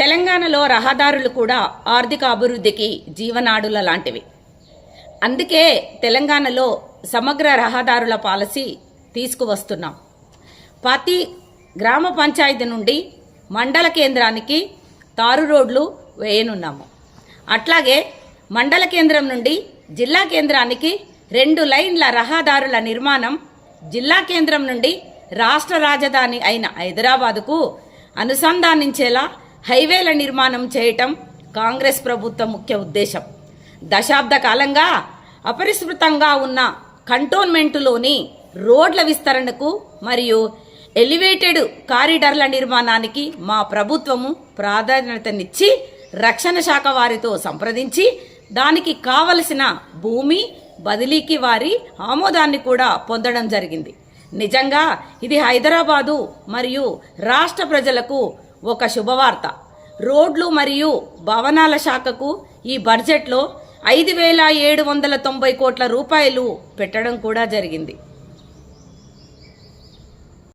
తెలంగాణలో రహదారులు కూడా ఆర్థిక అభివృద్ధికి జీవనాడుల లాంటివి. అందుకే తెలంగాణలో సమగ్ర రహదారుల పాలసీ తీసుకువస్తున్నాం. ప్రతి గ్రామ పంచాయతీ నుండి మండల కేంద్రానికి తారు రోడ్లు వేయనున్నాము. అట్లాగే మండల కేంద్రం నుండి జిల్లా కేంద్రానికి రెండు లైన్ల రహదారుల నిర్మాణం జిల్లా కేంద్రం నుండి రాష్ట్ర రాజధాని అయిన హైదరాబాదుకు అనుసంధానించేలా హైవేల నిర్మాణం చేయటం కాంగ్రెస్ ప్రభుత్వ ముఖ్య ఉద్దేశం. దశాబ్ద కాలంగా అపరిష్కృతంగా ఉన్న కంటోన్మెంటులోని రోడ్ల విస్తరణకు మరియు ఎలివేటెడ్ కారిడార్ల నిర్మాణానికి మా ప్రభుత్వము ప్రాధాన్యతనిచ్చి రక్షణ శాఖ వారితో సంప్రదించి దానికి కావలసిన భూమి బదిలీకి వారి ఆమోదాన్ని కూడా పొందడం జరిగింది. నిజంగా ఇది హైదరాబాదు మరియు రాష్ట్ర ప్రజలకు ఒక శుభవార్త. రోడ్లు మరియు భవనాల శాఖకు ఈ బడ్జెట్లో ఐదు వేల ఏడు వందల తొంభై కోట్ల రూపాయలు పెట్టడం కూడా జరిగింది.